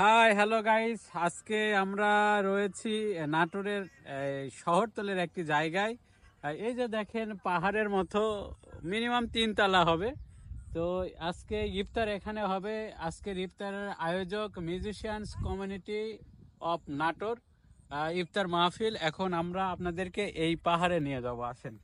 Hi hello guys আজকে আমরা রয়েছি নাটোরের শহরতলের একটি জায়গায়। এই যে দেখেন, পাহাড়ের মতো মিনিমাম তিনতলা হবে। তো আজকে ইফতার এখানে হবে। আজকের ইফতারের আয়োজক মিউজিশিয়ানস কমিউনিটি অফ নাটোর। ইফতার মাহফিল। এখন আমরা আপনাদেরকে এই পাহাড়ে নিয়ে যাব। আসেন।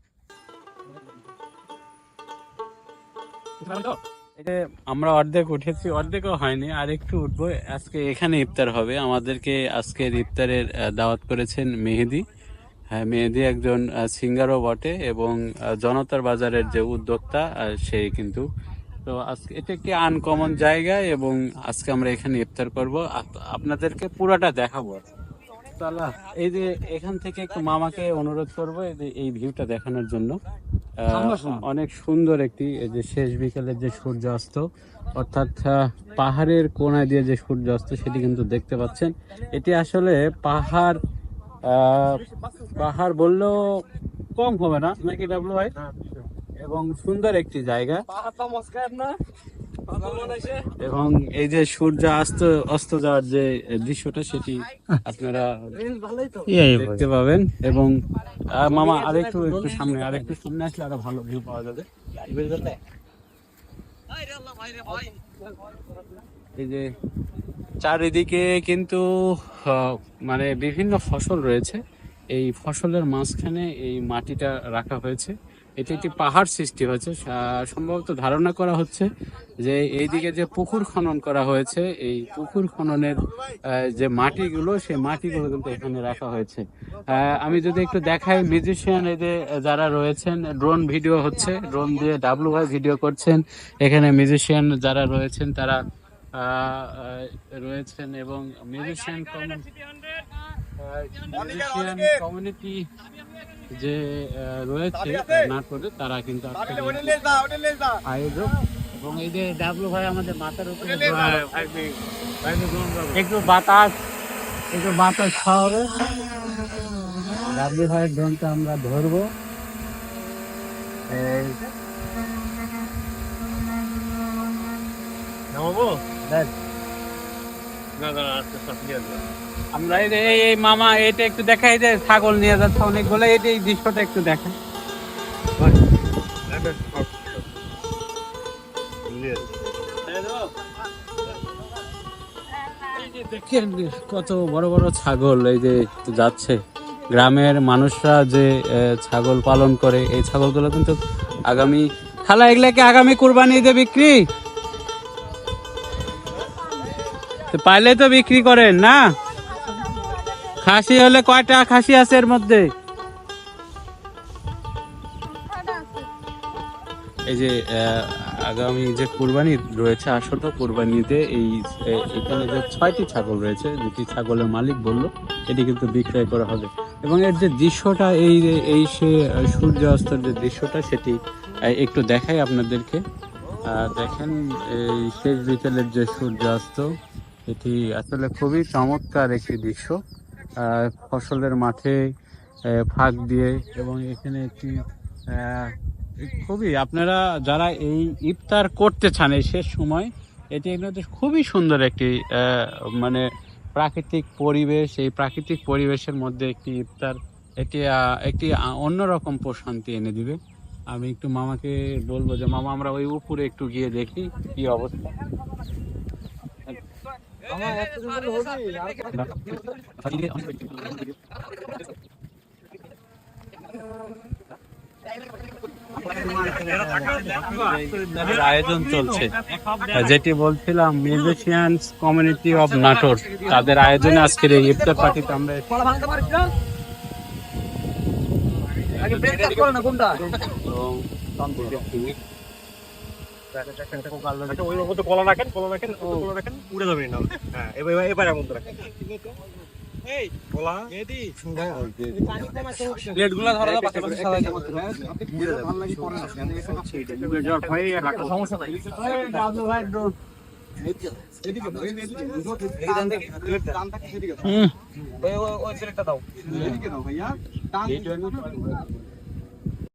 আমরা অর্ধেক উঠেছি, অর্ধেকও হয়নি, আর একটু উঠবো। আজকে এখানে ইফতার হবে। আমাদেরকে আজকের ইফতারের দাওয়াত করেছেন মেহেদি। হ্যাঁ মেহেদি একজন সিঙ্গারও বটে এবং জনতার বাজারের যে উদ্যোক্তা সেই কিন্তু। তো আজকে এটা একটি আনকমন জায়গা এবং আজকে আমরা এখানে ইফতার করব। আপনাদেরকে পুরোটা দেখাবো। তালা। এই যে এখান থেকে একটু মামাকে অনুরোধ করব এই ভিউটা দেখানোর জন্য। অনেক সুন্দর একটি এই যে শেষ বিকেলের যে সূর্যাস্ত অর্থাৎ পাহাড়ের কোনায় দিয়ে যে সূর্যাস্ত সেটি কিন্তু দেখতে পাচ্ছেন। এটি আসলে পাহাড় আহ, পাহাড় বললেও কম হবে না নাকি ডাবলু ভাই এবং সুন্দর একটি জায়গা। এবং এই যে সূর্য অস্ত অস্ত যাওয়ার যে দৃশ্যটা সেটি আপনারা দেখতে পাবেন। এবং মামা আরেকটু একটু সামনে আরেকটু সামনে আসলে আরও ভালো ভিউ পাওয়া যাবে। এই যে চারিদিকে কিন্তু মানে বিভিন্ন ফসল রয়েছে। এই ফসলের মাঝখানে এই মাটিটা রাখা হয়েছে। এটি একটি পাহাড় সৃষ্টি হয়েছে। সম্ভবত ধারণা করা হচ্ছে যে এইদিকে যে পুকুর খনন করা হয়েছে এই পুকুর খননের যে মাটিগুলো সেই মাটিগুলো কিন্তু এখানে রাখা হয়েছে। আমি যদি একটু দেখাই মিউজিশিয়ান এদের যারা রয়েছেন ড্রোন ভিডিও হচ্ছে ড্রোন দিয়ে ডাব্লু ভাই ভিডিও করছেন। এখানে মিউজিশিয়ান যারা রয়েছেন তারা রয়েছেন এবং মিউজিশিয়ান মিউজিশিয়ান কমিউনিটি যে রয়েছে নাটোরে তারা কিন্তু আয়োজক এবং এই যে ডাবলু ভাই আমাদের মাথার উপরে একটু বাতাস একটু বাতাস খাওয়াবে। ডাবলু ভাইয়ের ড্রোনটা আমরা ধরবো। এই দেখ। আমরা এই এই- মামা, এটা একটু দেখা এই যে ছাগল নিয়ে যাচ্ছে অনেকগুলো এটা এই দৃশ্যটা একটু দেখা কত বড় বড় ছাগল এই যে যাচ্ছে। গ্রামের মানুষরা যে ছাগল পালন করে, এই ছাগলগুলো কিন্তু আগামী, খালা এগুলা কি আগামী কুরবানি ঈদে বিক্রি পাইলে তো বিক্রি করেন, না? খাসি হলে কয়টা খাসি আছে এর মধ্যে? এই যে আগামী যে কুরবানি রয়েছে আসলে কুরবানিতে এই এখানে যে ছয়টি ছাগল রয়েছে, দুটি ছাগলের মালিক বলল, এটি কিন্তু বিক্রয় করা হবে। এবং এর যে দৃশ্যটা, এই এই সে সূর্য অস্তের যে দৃশ্যটা, সেটি একটু দেখাই আপনাদেরকে। দেখেন, এই শেষ বিকেলের যে সূর্যাস্ত এটি আসলে খুবই চমৎকার একটি দৃশ্য। ফসলের মাঠে ফাঁক দিয়ে এবং এখানে একটি খুবই আপনারা যারা এই ইফতার করতে চান এই শেষ সময়, এটি এগুলোতে খুবই সুন্দর একটি মানে প্রাকৃতিক পরিবেশ, এই প্রাকৃতিক পরিবেশের মধ্যে একটি ইফতার, এটি একটি অন্যরকম প্রশান্তি এনে দিবে। আমি একটু মামাকে বলব যে, মামা, আমরা ওই উপরে একটু গিয়ে দেখি কি অবস্থা। আয়োজন চলছে যেটি বলছিলাম মিউজিশিয়ানস কমিউনিটি অফ নাটোর তাদের আয়োজনে আজকের এই ইফতার পার্টিতে আমরা কলা রাখেন কলা রাখেন কলা রাখেন উড়ে যাবে না হ্যাঁ এবার এবার- এমন রাখেন। কলা? প্লেটগুলো ধরা সমস্যা নাই। হুম। ওই ওই প্লেটটা দাও।